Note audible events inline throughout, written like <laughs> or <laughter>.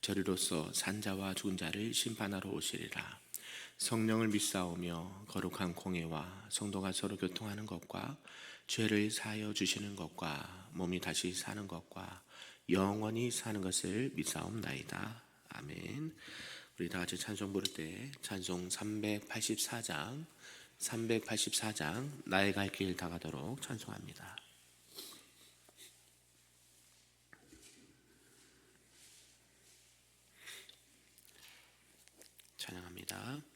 저리로서 산자와 죽은 자를 심판하러 오시리라. 성령을 믿사오며 거룩한 공예와 성도가 서로 교통하는 것과 죄를 사하여 주시는 것과 몸이 다시 사는 것과 영원히 사는 것을 믿사옵나이다. 아멘. 우리 다 같이 찬송 부를 때 찬송 384장 384장 나의 갈 길 다가도록 찬송합니다. 찬양합니다.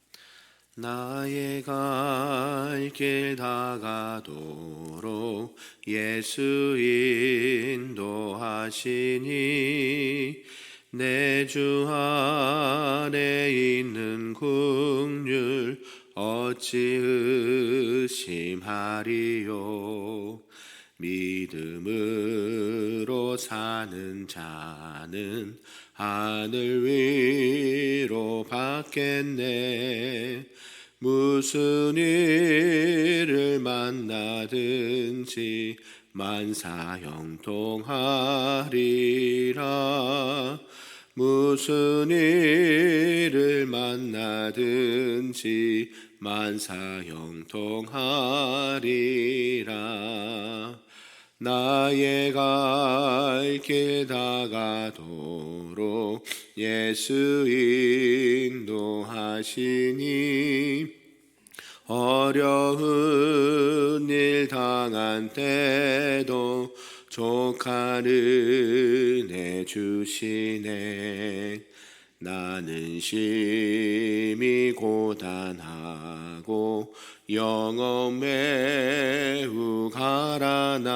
나의 갈 길 다가도록 예수 인도하시니 내 주 안에 있는 국률 어찌 의심하리요 믿음으로 사는 자는 하늘 위로 받겠네. 무슨 일을 만나든지 만사 형통하리라. 무슨 일을 만나든지 만사 형통하리라 나의 갈 길 다가도록 예수 인도하시니 어려운 일 당한 때도 족한 은혜 주시네 나는 심히 고단하고 영어 매우 가라나.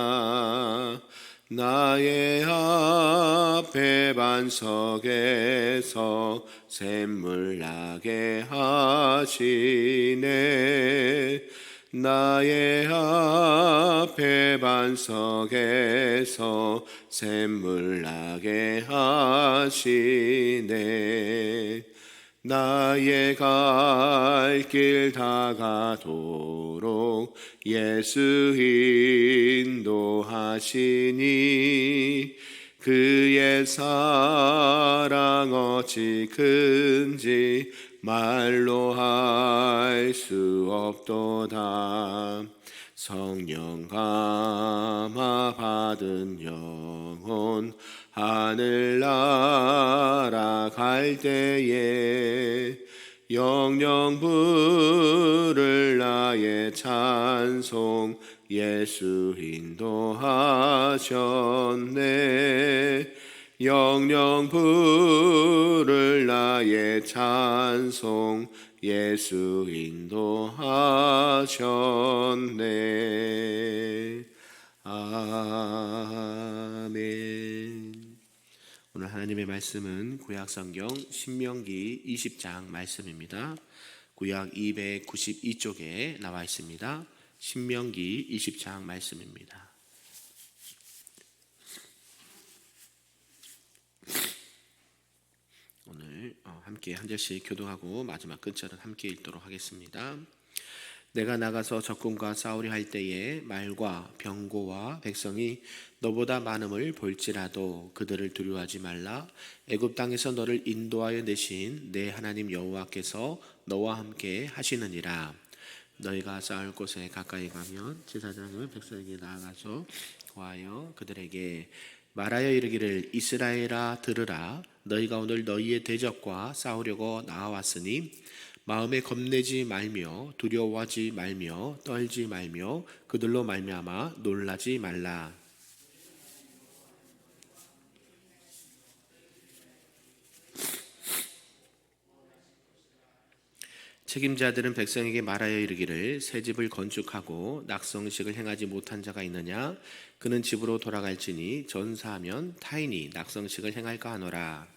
나의 앞에 반석에서 샘물 나게 하시네 나의 앞에 반석에서 샘물 나게 하시네. 나의 갈 길 다가도록 예수 인도하시니 그의 사랑 어찌 큰지 말로 할 수 없도다. 성령 감화 받은 영혼 하늘 나라 갈 때에 영영 부를 나의 찬송 예수 인도하셨네 영영 부를 나의 찬송 예수 인도하셨네 아멘 오늘 하나님의 말씀은 구약 성경 신명기 20장 말씀입니다. 구약 292쪽에 나와 있습니다. 신명기 20장 말씀입니다. 오늘 어, 함께 한 절씩 교도하고 마지막 끝절은 함께 읽도록 하겠습니다. 내가 나가서 적군과 싸우려 할 때에 말과 병고와 백성이 너보다 많음을 볼지라도 그들을 두려워하지 말라 애굽 땅에서 너를 인도하여 내신 내 하나님 여호와께서 너와 함께 하시느니라 너희가 싸울 곳에 가까이 가면 제사장은 백성에게 나아가서 구하여 그들에게 말하여 이르기를 이스라엘아 들으라. 너희가 오늘 너희의 대적과 싸우려고 나와왔으니 마음에 겁내지 말며 두려워하지 말며 떨지 말며 그들로 말미암아 놀라지 말라 책임자들은 백성에게 말하여 이르기를 새 집을 건축하고 낙성식을 행하지 못한 자가 있느냐 그는 집으로 돌아갈지니 전사하면 타인이 낙성식을 행할까 하노라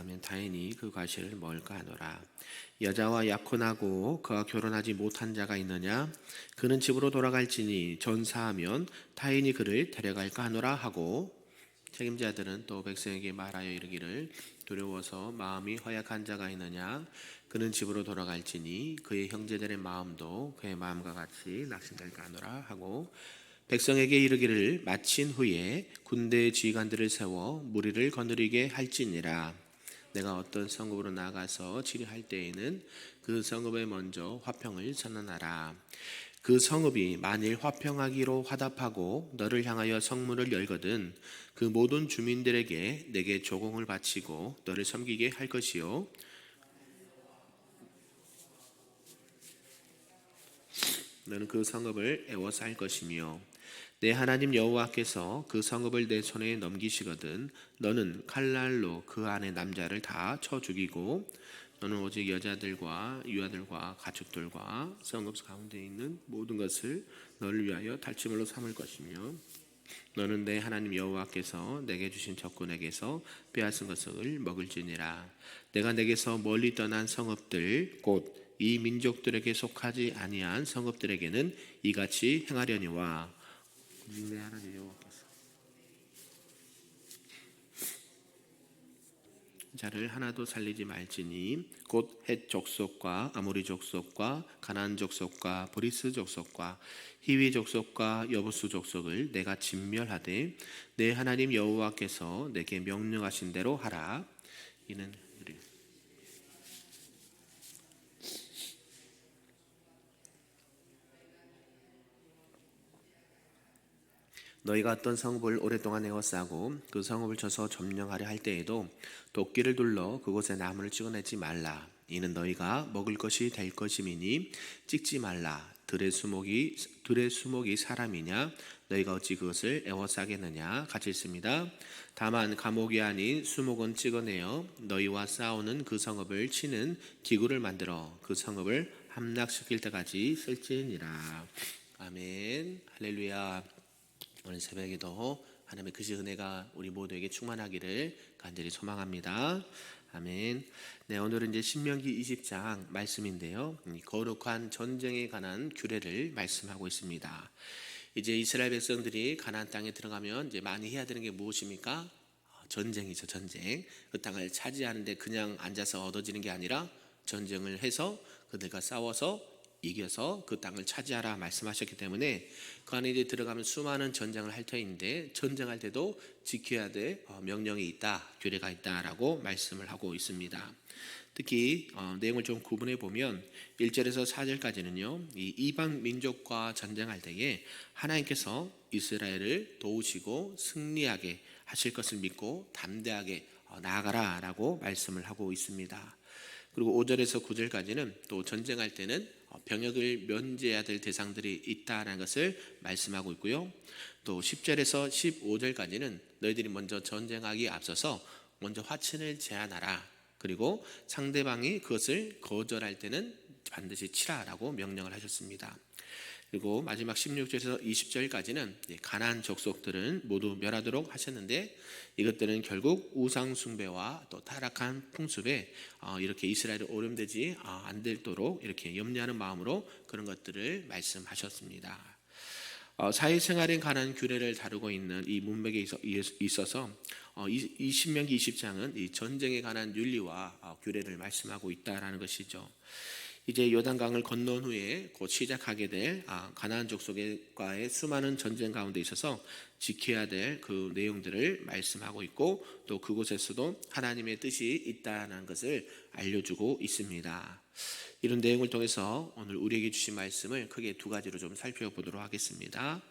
하면 다행히 그 과실을 멀까 하노라. 여자와 약혼하고 그와 결혼하지 못한 자가 있느냐? 그는 집으로 돌아갈지니 전사하면 타인이 그를 데려갈까 하노라 하고 책임자들은 또 백성에게 말하여 이르기를 두려워서 마음이 허약한 자가 있느냐? 그는 집으로 돌아갈지니 그의 형제들의 마음도 그의 마음과 같이 낙심될까 하노라 하고 백성에게 이르기를 마친 후에 군대의 지휘관들을 세워 무리를 거느리게 할지니라 내가 어떤 성읍으로 나가서 치료할 때에는 그 성읍에 먼저 화평을 선언하라 그 성읍이 만일 화평하기로 화답하고 너를 향하여 성문을 열거든 그 모든 주민들에게 내게 조공을 바치고 너를 섬기게 할 것이요. 너는 그 성읍을 애워서 할 것이며 내 하나님 여호와께서 그 성읍을 내 손에 넘기시거든 너는 칼날로 그 안에 남자를 다 쳐 죽이고 너는 오직 여자들과 유아들과 가축들과 성읍 가운데 있는 모든 것을 너를 위하여 탈취물로 삼을 것이며 너는 내 하나님 여호와께서 내게 주신 적군에게서 빼앗은 것을 먹을지니라. 내가 내게서 멀리 떠난 성읍들 곧 이 민족들에게 속하지 아니한 성읍들에게는 이같이 행하려니와. 내 하나님 여호와께서 자를 하나도 살리지 말지니 곧 헷 족속과 아모리 족속과 가나안 족속과 브리스 족속과 히위 족속과 여부수 족속을 내가 진멸하되 내 하나님 여호와께서 내게 명령하신 대로 하라. 이는 우리 너희가 어떤 성읍을 오랫동안 에워싸고 그 성읍을 쳐서 점령하려 할 때에도 도끼를 둘러 그곳에 나무를 찍어내지 말라. 이는 너희가 먹을 것이 될 것임이니 찍지 말라. 들의 수목이 들의 수목이 사람이냐? 너희가 어찌 그것을 에워싸겠느냐? 같이 있습니다. 다만 감옥이 아닌 수목은 찍어내어 너희와 싸우는 그 성읍을 치는 기구를 만들어 그 성읍을 함락시킬 때까지 쓸지니라. 아멘. 할렐루야. 오늘 새벽에도 하나님의 그시 은혜가 우리 모두에게 충만하기를 간절히 소망합니다. 아멘. 네, 오늘은 이제 신명기 20장 말씀인데요. 이 거룩한 전쟁에 관한 규례를 말씀하고 있습니다. 이제 이스라엘 백성들이 가나안 땅에 들어가면 이제 많이 해야 되는 게 무엇입니까? 어, 전쟁이죠, 전쟁. 그 땅을 차지하는데 그냥 앉아서 얻어지는 게 아니라 전쟁을 해서 그들과 싸워서 이겨서 그 땅을 차지하라 말씀하셨기 때문에 그 안에 들어가면 수많은 전쟁을 할 터인데 전쟁할 때도 지켜야 될 어, 명령이 있다, 규례가 있다라고 말씀을 하고 있습니다. 특히 어, 내용을 좀 구분해 보면 1절에서 4절까지는요. 이 이방 민족과 전쟁할 때에 하나님께서 이스라엘을 도우시고 승리하게 하실 것을 믿고 담대하게 어, 나아가라라고 말씀을 하고 있습니다. 그리고 5절에서 9절까지는 또 전쟁할 때는 어, 병역을 면제해야 될 대상들이 있다라는 것을 말씀하고 있고요. 또 10절에서 15절까지는 너희들이 먼저 전쟁하기 앞서서 먼저 화친을 제한하라. 그리고 상대방이 그것을 거절할 때는 반드시 치라라고 명령을 하셨습니다. 그리고 마지막 16절에서 20절까지는 가난 족속들은 모두 멸하도록 하셨는데 이것들은 결국 우상 숭배와 또 타락한 풍습에 어, 이렇게 이스라엘이 오염되지 어, 않도록 이렇게 염려하는 마음으로 그런 것들을 말씀하셨습니다. 어, 사회생활에 관한 규례를 다루고 있는 이 문맥에 있어서 이 신명기 20장은 이 전쟁에 관한 윤리와 규례를 말씀하고 있다라는 것이죠. 이제 요단강을 건넌 후에 곧 시작하게 될 아, 가나안 족속과의 수많은 전쟁 가운데 있어서 지켜야 될 그 내용들을 말씀하고 있고 또 그곳에서도 하나님의 뜻이 있다는 것을 알려주고 있습니다. 이런 내용을 통해서 오늘 우리에게 주신 말씀을 크게 두 가지로 좀 살펴보도록 하겠습니다.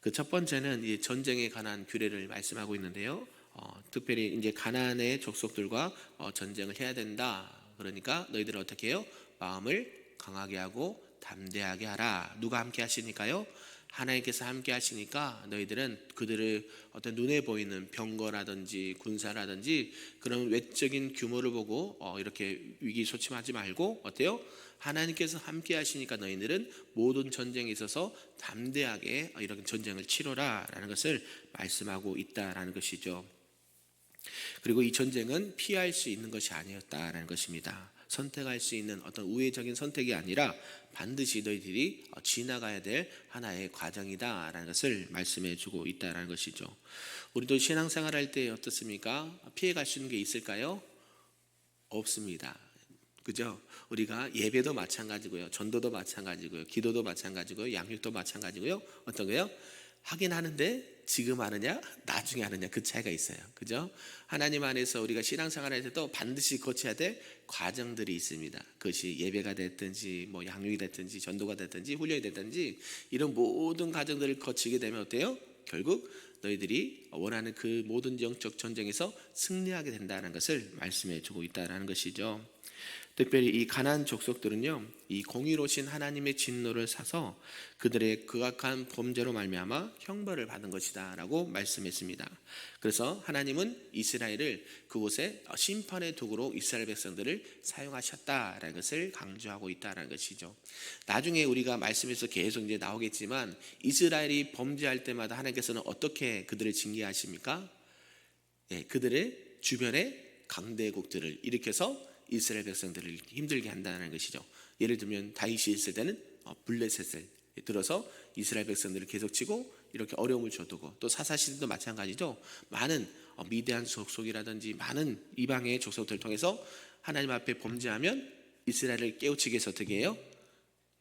그 첫 번째는 이 전쟁에 관한 규례를 말씀하고 있는데요. 어, 특별히 이제 가나안의 족속들과 어, 전쟁을 해야 된다. 그러니까 너희들은 어떻게 해요? 마음을 강하게 하고 담대하게 하라. 누가 함께 하시니까요? 하나님께서 함께 하시니까 너희들은 그들을 어떤 눈에 보이는 병거라든지 군사라든지 그런 외적인 규모를 보고 어 이렇게 위기소침하지 말고 어때요? 하나님께서 함께 하시니까 너희들은 모든 전쟁에 있어서 담대하게 이런 전쟁을 치러라라는 것을 말씀하고 있다라는 것이죠. 그리고 이 전쟁은 피할 수 있는 것이 아니었다라는 것입니다. 선택할 수 있는 어떤 우회적인 선택이 아니라 반드시 너희들이 어, 지나가야 될 하나의 과정이다라는 것을 말씀해 주고 있다라는 것이죠. 우리도 신앙생활 할 때 어떻습니까? 피해 갈 수 있는 게 있을까요? 없습니다. 그죠? 우리가 예배도 마찬가지고요. 전도도 마찬가지고요. 기도도 마찬가지고요. 양육도 마찬가지고요. 어떤 거요? 하긴 하는데 지금 하느냐, 나중에 하느냐 그 차이가 있어요. 그죠? 하나님 안에서 우리가 신앙생활할 때도 반드시 거쳐야 될 과정들이 있습니다. 그것이 예배가 됐든지 뭐 양육이 됐든지 전도가 됐든지 훈련이 됐든지 이런 모든 과정들을 거치게 되면 어때요? 결국 너희들이 원하는 그 모든 영적 전쟁에서 승리하게 된다는 것을 말씀해 주고 있다라는 것이죠. 특별히 이 가난 족속들은요, 이 공의로신 하나님의 진노를 사서 그들의 극악한 범죄로 말미암아 형벌을 받은 것이다라고 말씀했습니다. 그래서 하나님은 이스라엘을 그곳에 심판의 도구로 이스라엘 백성들을 사용하셨다라는 것을 강조하고 있다라는 것이죠. 나중에 우리가 말씀에서 계속 이제 나오겠지만 이스라엘이 범죄할 때마다 하나님께서는 어떻게 그들을 징계하십니까? 예, 그들의 주변에 강대국들을 일으켜서 이스라엘 백성들을 힘들게 한다는 것이죠. 예를 들면 다윗이 있을 때는 어, 블레셋을 들어서 이스라엘 백성들을 계속 치고 이렇게 어려움을 줘두고 또 사사 시대도 마찬가지죠. 많은 어, 미대한 족속이라든지 많은 이방의 족속들을 통해서 하나님 앞에 범죄하면 이스라엘을 깨우치기 위해서 어떻게 해요?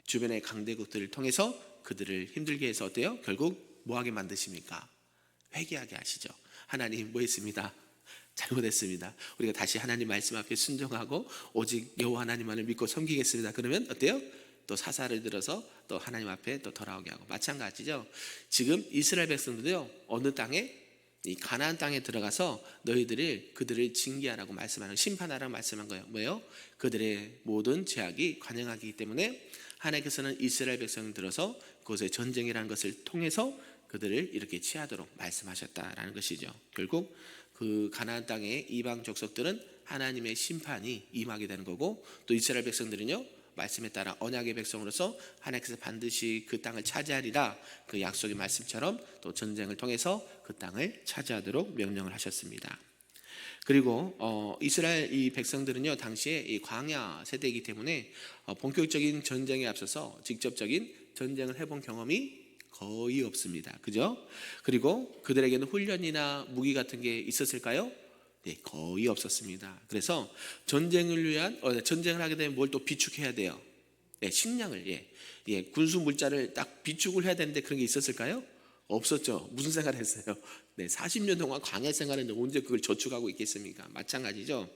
주변의 강대국들을 통해서 그들을 힘들게 해서 어때요? 결국 뭐하게 만드십니까? 회개하게 하시죠. 하나님 뭐 했습니다? 잘못했습니다. 우리가 다시 하나님 말씀 앞에 순종하고 오직 여호와 하나님만을 믿고 섬기겠습니다. 그러면 어때요? 또 사사를 들어서 또 하나님 앞에 또 돌아오게 하고 마찬가지죠. 지금 이스라엘 백성들도요 어느 땅에 이 가나안 땅에 들어가서 너희들을 그들을 징계하라고 말씀하는 심판하라고 말씀한 거예요. 뭐예요? 그들의 모든 죄악이 관영하기 때문에 하나님께서는 이스라엘 백성을 들어서 그곳에 전쟁이라는 것을 통해서 그들을 이렇게 취하도록 말씀하셨다라는 것이죠. 결국 그 가나안 땅의 이방 족속들은 하나님의 심판이 임하게 되는 거고 또 이스라엘 백성들은요 말씀에 따라 언약의 백성으로서 하나님께서 반드시 그 땅을 차지하리라 그 약속의 말씀처럼 또 전쟁을 통해서 그 땅을 차지하도록 명령을 하셨습니다. 그리고 어, 이스라엘 이 백성들은요 당시에 이 광야 세대이기 때문에 어, 본격적인 전쟁에 앞서서 직접적인 전쟁을 해본 경험이 거의 없습니다. 그죠? 그리고 그들에게는 훈련이나 무기 같은 게 있었을까요? 네, 거의 없었습니다. 그래서 전쟁을 위한 어, 전쟁을 하게 되면 뭘 또 비축해야 돼요. 네, 식량을 예, 예, 군수 물자를 딱 비축을 해야 되는데 그런 게 있었을까요? 없었죠. 무슨 생각을 했어요? 네, 40년 동안 광야 생활했는데 언제 그걸 저축하고 있겠습니까? 마찬가지죠.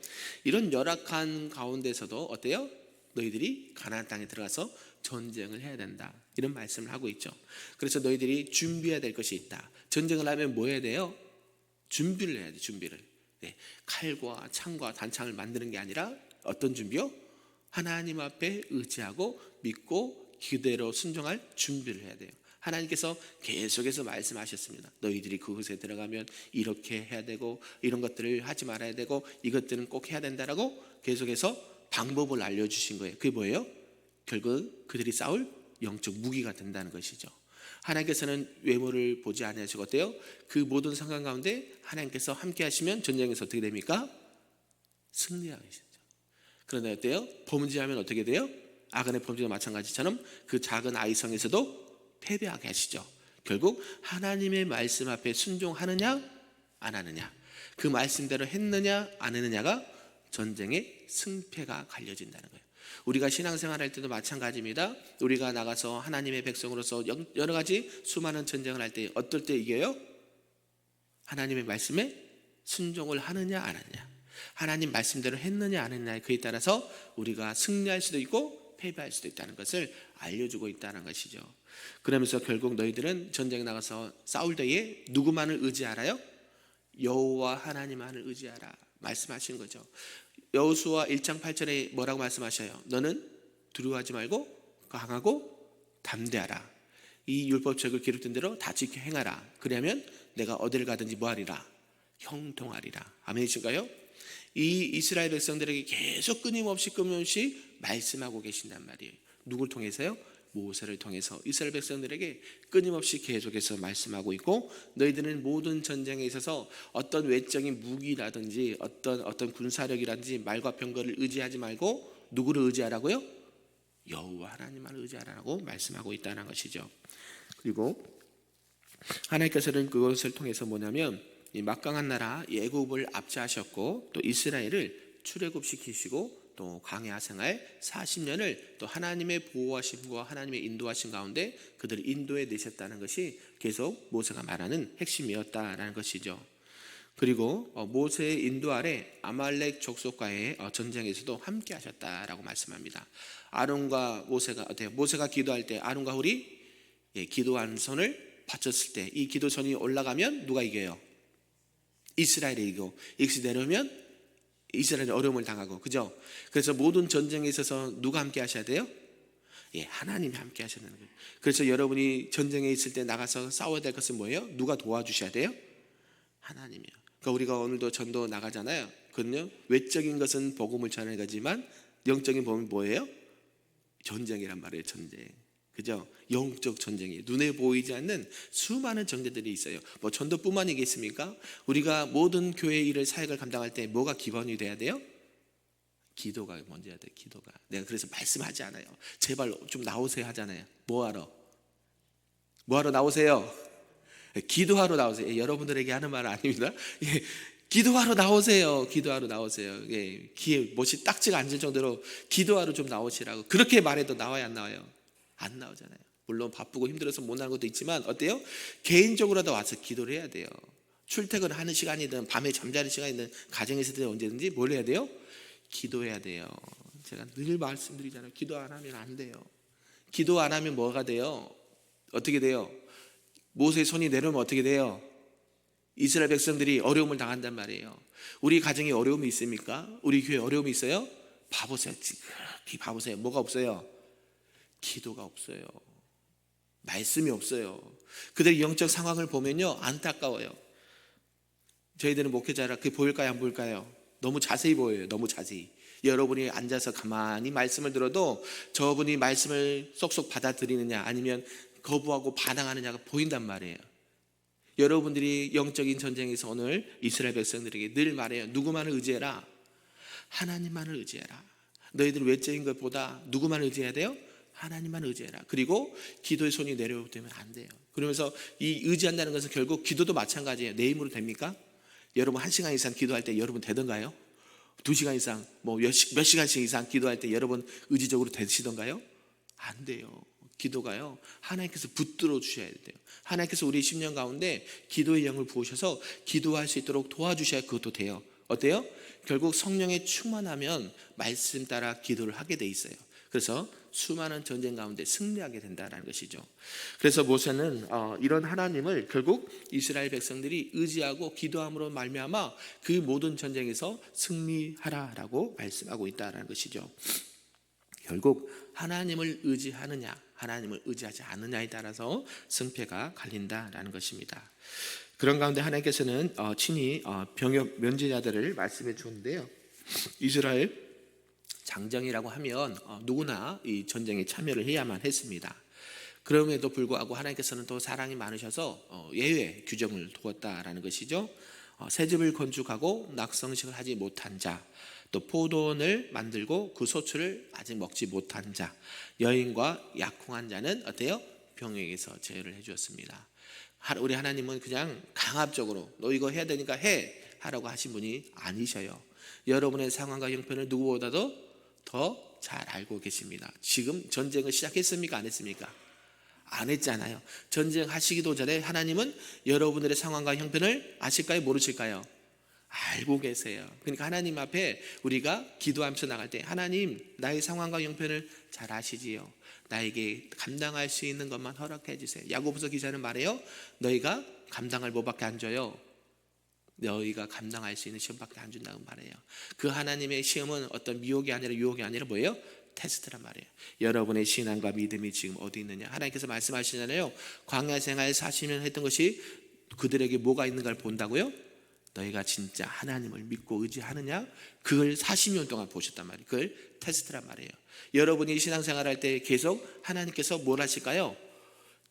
이런 열악한 가운데서도 어때요? 너희들이 가나안 땅에 들어가서 전쟁을 해야 된다. 이런 말씀을 하고 있죠. 그래서 너희들이 준비해야 될 것이 있다. 전쟁을 하면 뭐 해야 돼요? 준비를 해야 돼. 준비를. 네, 칼과 창과 단창을 만드는 게 아니라 어떤 준비요? 하나님 앞에 의지하고 믿고 기대로 순종할 준비를 해야 돼요. 하나님께서 계속해서 말씀하셨습니다. 너희들이 그곳에 들어가면 이렇게 해야 되고 이런 것들을 하지 말아야 되고 이것들은 꼭 해야 된다라고 계속해서 방법을 알려주신 거예요. 그게 뭐예요? 결국 그들이 싸울 영적 무기가 된다는 것이죠. 하나님께서는 외모를 보지 않으시고 어때요? 그 모든 상황 가운데 하나님께서 함께 하시면 전쟁에서 어떻게 됩니까? 승리하게 되죠. 그런데 어때요? 범죄하면 어떻게 돼요? 아간의 범죄가 마찬가지처럼 그 작은 아이성에서도 패배하게 하시죠. 결국 하나님의 말씀 앞에 순종하느냐 안 하느냐 그 말씀대로 했느냐 안 했느냐가 전쟁의 승패가 갈려진다는 거예요. 우리가 신앙생활 할 때도 마찬가지입니다. 우리가 나가서 하나님의 백성으로서 여러 가지 수많은 전쟁을 할 때 어떨 때 이겨요? 하나님의 말씀에 순종을 하느냐 안 하느냐 하나님 말씀대로 했느냐 안 했느냐에 그에 따라서 우리가 승리할 수도 있고 패배할 수도 있다는 것을 알려주고 있다는 것이죠. 그러면서 결국 너희들은 전쟁에 나가서 싸울 때에 누구만을 의지하라요? 여호와 하나님만을 의지하라 말씀하신 거죠. 여호수아 1장 8절에 뭐라고 말씀하셔요? 너는 두려워하지 말고 강하고 담대하라. 이 율법책을 기록된 대로 다 지켜 행하라. 그러면 내가 어디를 가든지 뭐하리라? 형통하리라. 아멘이신가요? 이 이스라엘 백성들에게 계속 끊임없이 끊임없이 말씀하고 계신단 말이에요. 누굴 통해서요? 모세를 통해서 이스라엘 백성들에게 끊임없이 계속해서 말씀하고 있고 너희들은 모든 전쟁에 있어서 어떤 외적인 무기라든지 어떤 어떤 군사력이라든지 말과 병거를 의지하지 말고 누구를 의지하라고요? 여호와 하나님만 의지하라고 말씀하고 있다는 것이죠. 그리고 하나님께서는 그것을 통해서 뭐냐면 이 막강한 나라 예굽을 압제하셨고 또 이스라엘을 출애굽시키시고 또 광야 생활 40년을 또 하나님의 보호하심과 하나님의 인도하심 가운데 그들을 인도해 내셨다는 것이 계속 모세가 말하는 핵심이었다라는 것이죠. 그리고 어, 모세의 인도 아래 아말렉 족속과의 어, 전쟁에서도 함께 하셨다라고 말씀합니다. 아론과 모세가? 모세가 기도할 때 아론과 홀이 예, 기도한 손을 받쳤을 때 이 기도선이 올라가면 누가 이겨요? 이스라엘이 이기고 이것이 내려오면 이스라엘이 어려움을 당하고 그죠? 그래서 모든 전쟁에 있어서 누가 함께 하셔야 돼요? 예, 하나님이 함께 하셔야 거예요. 그래서 여러분이 전쟁에 있을 때 나가서 싸워야 될 것은 뭐예요? 누가 도와주셔야 돼요? 하나님이요. 그러니까 우리가 오늘도 전도 나가잖아요. 그는요 외적인 것은 복음을 전하는 거지만 영적인 복음은 뭐예요? 전쟁이란 말이에요. 전쟁. 그죠? 영적 전쟁이 눈에 보이지 않는 수많은 전쟁들이 있어요. 뭐 전도뿐만이겠습니까? 우리가 모든 교회 일을 사역을 감당할 때 뭐가 기본이 돼야 돼요? 기도가 먼저 해야 돼. 기도가. 내가 그래서 말씀하지 않아요. 제발 좀 나오세요 하잖아요. 뭐 하러? 뭐 하러 나오세요? 기도하러 나오세요. 예, 여러분들에게 하는 말 아닙니다. <laughs> 예, 기도하러 나오세요. 기도하러 나오세요. 예, 귀에 못이 딱지가 앉을 정도로 기도하러 좀 나오시라고. 그렇게 말해도 나와야 안 나와요? 안 나오잖아요. 물론 바쁘고 힘들어서 못 나는 것도 있지만 어때요? 개인적으로도 와서 기도를 해야 돼요. 출퇴근하는 시간이든 밤에 잠자는 시간이든 가정에 있을 때 언제든지 뭘 해야 돼요? 기도해야 돼요. 제가 늘 말씀드리잖아요. 기도 안 하면 안 돼요. 기도 안 하면 뭐가 돼요? 어떻게 돼요? 모세의 손이 내려오면 어떻게 돼요? 이스라엘 백성들이 어려움을 당한단 말이에요. 우리 가정에 어려움이 있습니까? 우리 교회 어려움이 있어요? 봐보세요. 지극히 봐보세요. 뭐가 없어요? 기도가 없어요. 말씀이 없어요. 그들의 영적 상황을 보면요. 안타까워요. 저희들은 목회자라 그게 보일까요? 안 보일까요? 너무 자세히 보여요. 너무 자세히. 여러분이 앉아서 가만히 말씀을 들어도 저분이 말씀을 쏙쏙 받아들이느냐 아니면 거부하고 반항하느냐가 보인단 말이에요. 여러분들이 영적인 전쟁에서 오늘 이스라엘 백성들에게 늘 말해요. 누구만을 의지해라. 하나님만을 의지해라. 너희들 외적인 것보다 누구만 의지해야 돼요? 하나님만 의지해라. 그리고 기도의 손이 내려오면 안 돼요. 그러면서 이 의지한다는 것은 결국 기도도 마찬가지예요. 내 힘으로 됩니까? 여러분 한 시간 이상 기도할 때 여러분 되던가요? 두 시간 이상 뭐몇 몇 시간씩 이상 기도할 때 여러분 의지적으로 되시던가요? 안 돼요. 기도가요. 하나님께서 붙들어 주셔야 돼요. 하나님께서 우리 10년 가운데 기도의 영을 부으셔서 기도할 수 있도록 도와주셔야 그것도 돼요. 어때요? 결국 성령에 충만하면 말씀 따라 기도를 하게 돼 있어요. 그래서 수많은 전쟁 가운데 승리하게 된다는 것이죠. 그래서 모세는 어, 이런 하나님을 결국 이스라엘 백성들이 의지하고 기도함으로 말미암아 그 모든 전쟁에서 승리하라라고 말씀하고 있다라는 것이죠. 결국 하나님을 의지하느냐, 하나님을 의지하지 않느냐에 따라서 승패가 갈린다라는 것입니다. 그런 가운데 하나님께서는 어, 친히 어, 병역 면제자들을 말씀해 주는데요. 이스라엘 장정이라고 하면 어, 누구나 이 전쟁에 참여를 해야만 했습니다. 그럼에도 불구하고 하나님께서는 또 사랑이 많으셔서 어, 예외 규정을 두었다라는 것이죠. 어, 새집을 건축하고 낙성식을 하지 못한 자, 또 포도원을 만들고 그 소출을 아직 먹지 못한 자, 여인과 약혼한 자는 어때요? 병에게서 제외를 해주었습니다. 우리 하나님은 그냥 강압적으로 너 이거 해야 되니까 해 하라고 하신 분이 아니셔요. 여러분의 상황과 형편을 누구보다도 더 잘 알고 계십니다. 지금 전쟁을 시작했습니까? 안 했습니까? 안 했잖아요. 전쟁하시기도 전에 하나님은 여러분들의 상황과 형편을 아실까요? 모르실까요? 알고 계세요. 그러니까 하나님 앞에 우리가 기도하면서 나갈 때 하나님 나의 상황과 형편을 잘 아시지요. 나에게 감당할 수 있는 것만 허락해 주세요. 야고보서 기자는 말해요. 너희가 감당할 뭐밖에 안 줘요. 너희가 감당할 수 있는 시험밖에 안 준다고 말해요. 그 하나님의 시험은 어떤 미혹이 아니라 유혹이 아니라 뭐예요? 테스트란 말이에요. 여러분의 신앙과 믿음이 지금 어디 있느냐? 하나님께서 말씀하시잖아요. 광야 생활 40년 했던 것이 그들에게 뭐가 있는가를 본다고요? 너희가 진짜 하나님을 믿고 의지하느냐? 그걸 40년 동안 보셨단 말이에요. 그걸 테스트란 말이에요. 여러분이 신앙생활 할때 계속 하나님께서 뭘 하실까요?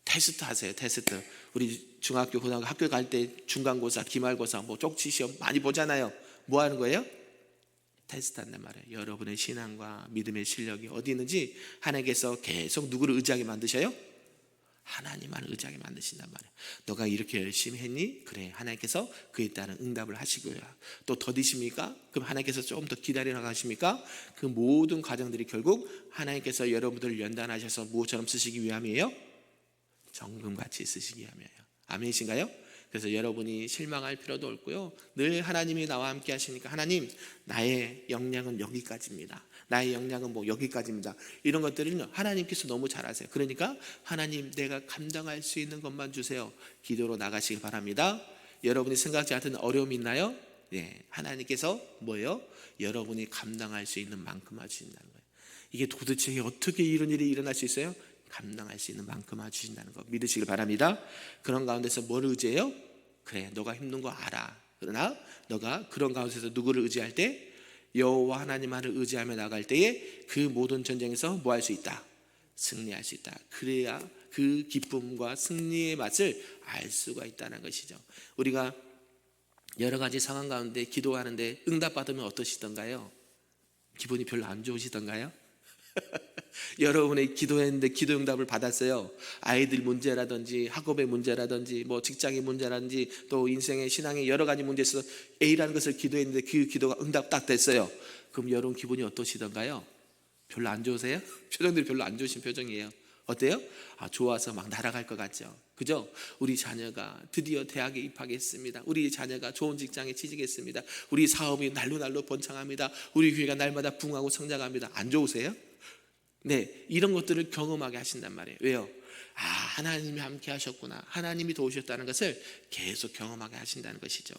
테스트 하세요. 테스트. 우리 중학교, 고등학교 학교 갈 때 중간고사, 기말고사, 뭐 쪽지 시험 많이 보잖아요. 뭐 하는 거예요? 테스트 한단 말이에요. 여러분의 신앙과 믿음의 실력이 어디 있는지 하나님께서 계속 누구를 의지하게 만드셔요? 하나님만 의지하게 만드신단 말이에요. 너가 이렇게 열심히 했니? 그래. 하나님께서 그에 따른 응답을 하시고요. 또 더디십니까? 그럼 하나님께서 조금 더 기다리라 하십니까? 그 모든 과정들이 결국 하나님께서 여러분들을 연단하셔서 무엇처럼 쓰시기 위함이에요? 정금같이 쓰시기 위함이에요. 아멘이신가요? 그래서 여러분이 실망할 필요도 없고요. 늘 하나님이 나와 함께 하시니까 하나님 나의 역량은 여기까지입니다. 나의 역량은 뭐 여기까지입니다. 이런 것들은 하나님께서 너무 잘 아세요. 그러니까 하나님 내가 감당할 수 있는 것만 주세요. 기도로 나가시기 바랍니다. 여러분이 생각지 않던 어려움이 있나요? 네, 하나님께서 뭐예요? 여러분이 감당할 수 있는 만큼만 주신다는 거예요. 이게 도대체 어떻게 이런 일이 일어날 수 있어요? 감당할 수 있는 만큼만 주신다는 거 믿으시길 바랍니다. 그런 가운데서 뭘 의지해요? 그래, 너가 힘든 거 알아. 그러나 너가 그런 가운데서 누구를 의지할 때 여호와 하나님만을 의지하며 나갈 때에 그 모든 전쟁에서 뭐 할 수 있다? 승리할 수 있다. 그래야 그 기쁨과 승리의 맛을 알 수가 있다는 것이죠. 우리가 여러 가지 상황 가운데 기도하는데 응답받으면 어떠시던가요? 기분이 별로 안 좋으시던가요? <laughs> 여러분의 기도했는데 기도 응답을 받았어요. 아이들 문제라든지 학업의 문제라든지 뭐 직장의 문제라든지 또 인생의 신앙의 여러 가지 문제 있어서 A라는 것을 기도했는데 그 기도가 응답 딱 됐어요. 그럼 여러분 기분이 어떠시던가요? 별로 안 좋으세요? <laughs> 표정들이 별로 안 좋으신 표정이에요. 어때요? 아, 좋아서 막 날아갈 것 같죠. 그죠? 우리 자녀가 드디어 대학에 입학했습니다. 우리 자녀가 좋은 직장에 취직했습니다. 우리 사업이 날로 날로 번창합니다. 우리 교회가 날마다 붕하고 성장합니다. 안 좋으세요? 네, 이런 것들을 경험하게 하신단 말이에요. 왜요? 아, 하나님이 함께 하셨구나. 하나님이 도우셨다는 것을 계속 경험하게 하신다는 것이죠.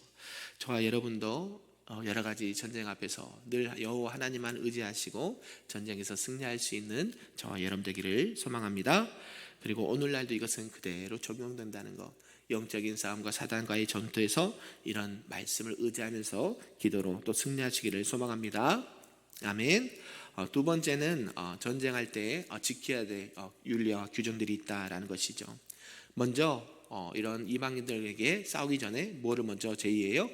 저와 여러분도 어, 여러 가지 전쟁 앞에서 늘 여호와 하나님만 의지하시고 전쟁에서 승리할 수 있는 저와 여러분 되기를 소망합니다. 그리고 오늘날도 이것은 그대로 적용된다는 것. 영적인 싸움과 사단과의 전투에서 이런 말씀을 의지하면서 기도로 또 승리하시기를 소망합니다. 아멘. 어, 두 번째는 어, 전쟁할 때 어, 지켜야 될 어, 윤리와 규정들이 있다라는 것이죠. 먼저 어, 이런 이방인들에게 싸우기 전에 뭐를 먼저 제의해요?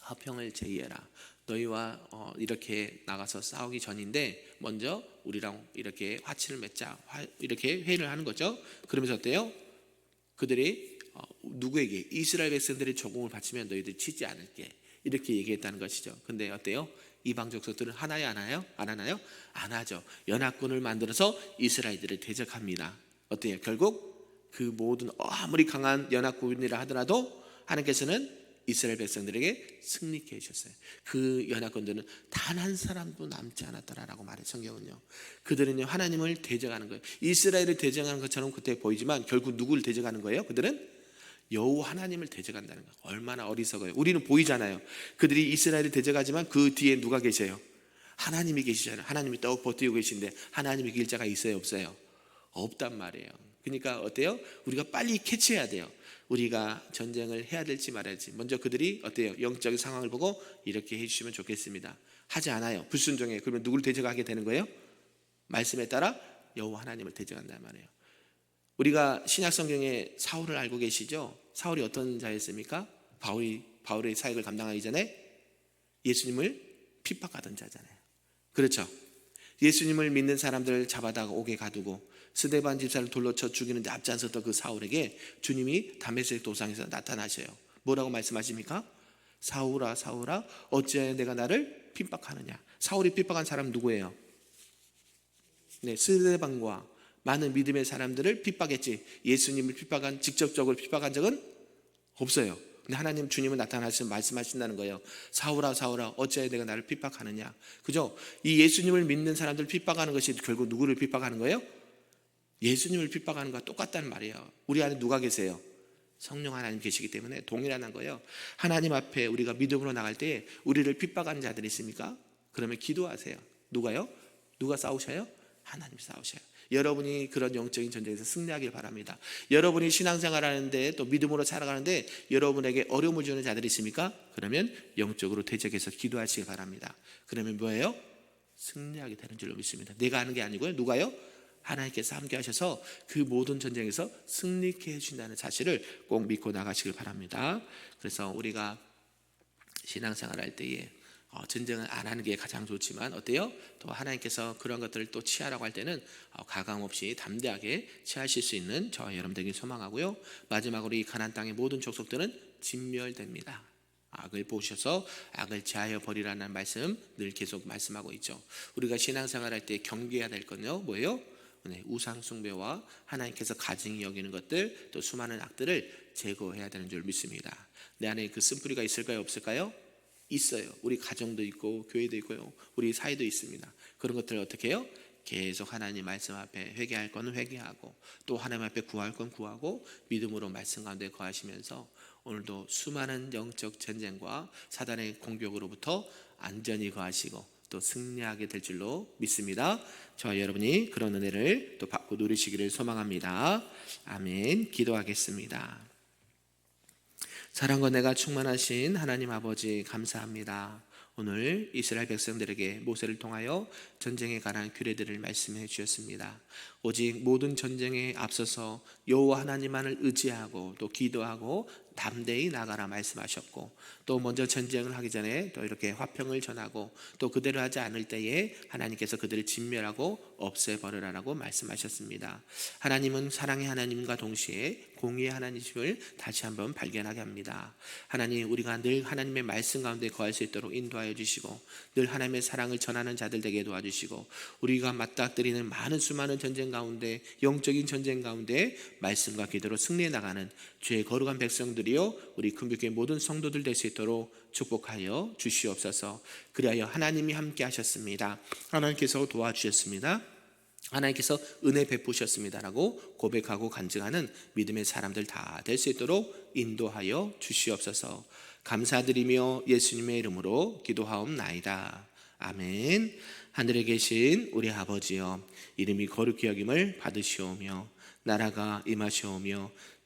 화평을 제의해라. 너희와 어, 이렇게 나가서 싸우기 전인데 먼저 우리랑 이렇게 화치를 맺자. 화- 이렇게 회의를 하는 거죠. 그러면서 어때요? 그들이 어, 누구에게 이스라엘 백성들이 조공을 바치면 너희들 치지 않을게. 이렇게 얘기했다는 것이죠. 근데 어때요? 이방 족속들은 하나요, 안 하나요? 안 하나요? 안 하죠. 연합군을 만들어서 이스라엘들을 대적합니다. 어때요? 결국 그 모든 아무리 강한 연합군이라 하더라도 하나님께서는 이스라엘 백성들에게 승리케 해주셨어요. 그 연합군들은 단 한 사람도 남지 않았더라라고 말해 성경은요. 그들은요 하나님을 대적하는 거예요. 이스라엘을 대적하는 것처럼 그때 보이지만 결국 누구를 대적하는 거예요? 그들은 여호와 하나님을 대적한다는 거. 얼마나 어리석어요. 우리는 보이잖아요. 그들이 이스라엘을 대적하지만 그 뒤에 누가 계세요? 하나님이 계시잖아요. 하나님이 떡 버티고 계신데 하나님의 길자가 있어요, 없어요? 없단 말이에요. 그러니까 어때요? 우리가 빨리 캐치해야 돼요. 우리가 전쟁을 해야 될지 말아야지. 먼저 그들이 어때요? 영적인 상황을 보고 이렇게 해 주시면 좋겠습니다. 하지 않아요. 불순종해. 그러면 누구를 대적하게 되는 거예요? 말씀에 따라 여호와 하나님을 대적한단 말이에요. 우리가 신약 성경에 사울을 알고 계시죠? 사울이 어떤 자였습니까? 바울이 바울의 사역을 감당하기 전에 예수님을 핍박하던 자잖아요. 그렇죠? 예수님을 믿는 사람들을 잡아다가 옥에 가두고 스데반 집사를 돌로 쳐 죽이는데 앞장섰던 그 사울에게 주님이 담메색 도상에서 나타나셔요. 뭐라고 말씀하십니까? 사울아 사울아 어찌하여 내가 나를 핍박하느냐? 사울이 핍박한 사람 누구예요? 네, 스데반과 많은 믿음의 사람들을 핍박했지 예수님을 핍박한 직접적으로 핍박한 적은 없어요. 근데 하나님 주님은 나타나서 말씀하신다는 거예요. 사울아 사울아 어찌하여 내가 나를 핍박하느냐. 그죠? 이 예수님을 믿는 사람들을 핍박하는 것이 결국 누구를 핍박하는 거예요? 예수님을 핍박하는 것과 똑같다는 말이에요. 우리 안에 누가 계세요? 성령 하나님 계시기 때문에 동일하는 거예요. 하나님 앞에 우리가 믿음으로 나갈 때 우리를 핍박하는 자들이 있습니까? 그러면 기도하세요. 누가요? 누가 싸우셔요? 하나님 싸우셔요. 여러분이 그런 영적인 전쟁에서 승리하길 바랍니다. 여러분이 신앙생활 하는데 또 믿음으로 살아가는데 여러분에게 어려움을 주는 자들이 있습니까? 그러면 영적으로 대적해서 기도하시기 바랍니다. 그러면 뭐예요? 승리하게 되는 줄로 믿습니다. 내가 하는 게 아니고요. 누가요? 하나님께서 함께 하셔서 그 모든 전쟁에서 승리케 해주신다는 사실을 꼭 믿고 나가시길 바랍니다. 그래서 우리가 신앙생활 할 때에 어, 전쟁을 안 하는 게 가장 좋지만 어때요? 또 하나님께서 그런 것들을 또 취하라고 할 때는 어, 가감 없이 담대하게 취하실 수 있는 저와 여러분들에게 소망하고요. 마지막으로 이 가난 땅의 모든 족속들은 진멸됩니다. 악을 보셔서 악을 제하여 버리라는 말씀 늘 계속 말씀하고 있죠. 우리가 신앙생활 할 때 경계해야 될 건요. 뭐예요? 네, 우상 숭배와 하나님께서 가증히 여기는 것들 또 수많은 악들을 제거해야 되는 줄 믿습니다. 내 안에 그 쓴뿌리가 있을까요? 없을까요? 있어요. 우리 가정도 있고 교회도 있고요. 우리 사회도 있습니다. 그런 것들을 어떻게 해요? 계속 하나님 말씀 앞에 회개할 거는 회개하고 또 하나님 앞에 구할 건 구하고 믿음으로 말씀 가운데 거하시면서 오늘도 수많은 영적 전쟁과 사단의 공격으로부터 안전히 거하시고 또 승리하게 될 줄로 믿습니다. 저와 여러분이 그런 은혜를 또 받고 누리시기를 소망합니다. 아멘. 기도하겠습니다. 사랑과 내가 충만하신 하나님 아버지 감사합니다. 오늘 이스라엘 백성들에게 모세를 통하여 전쟁에 관한 규례들을 말씀해 주셨습니다. 오직 모든 전쟁에 앞서서 여호와 하나님만을 의지하고 또 기도하고 담대히 나가라 말씀하셨고 또 먼저 전쟁을 하기 전에 또 이렇게 화평을 전하고 또 그대로 하지 않을 때에 하나님께서 그들을 진멸하고 없애버리라라고 말씀하셨습니다. 하나님은 사랑의 하나님과 동시에 공의의 하나님을 다시 한번 발견하게 합니다. 하나님 우리가 늘 하나님의 말씀 가운데 거할 수 있도록 인도하여 주시고 늘 하나님의 사랑을 전하는 자들 되게 도와주시고 우리가 맞닥뜨리는 많은 수많은 전쟁 가운데 영적인 전쟁 가운데 말씀과 기도로 승리해 나가는 죄의 거룩한 백성들이 요 우리 금빛교회 모든 성도들 될 수 있도록 축복하여 주시옵소서. 그리하여 하나님이 함께 하셨습니다. 하나님께서 도와주셨습니다. 하나님께서 은혜 베푸셨습니다라고 고백하고 간증하는 믿음의 사람들 다 될 수 있도록 인도하여 주시옵소서. 감사드리며 예수님의 이름으로 기도하옵나이다. 아멘. 하늘에 계신 우리 아버지여 이름이 거룩히 여김을 받으시오며 나라가 임하시오며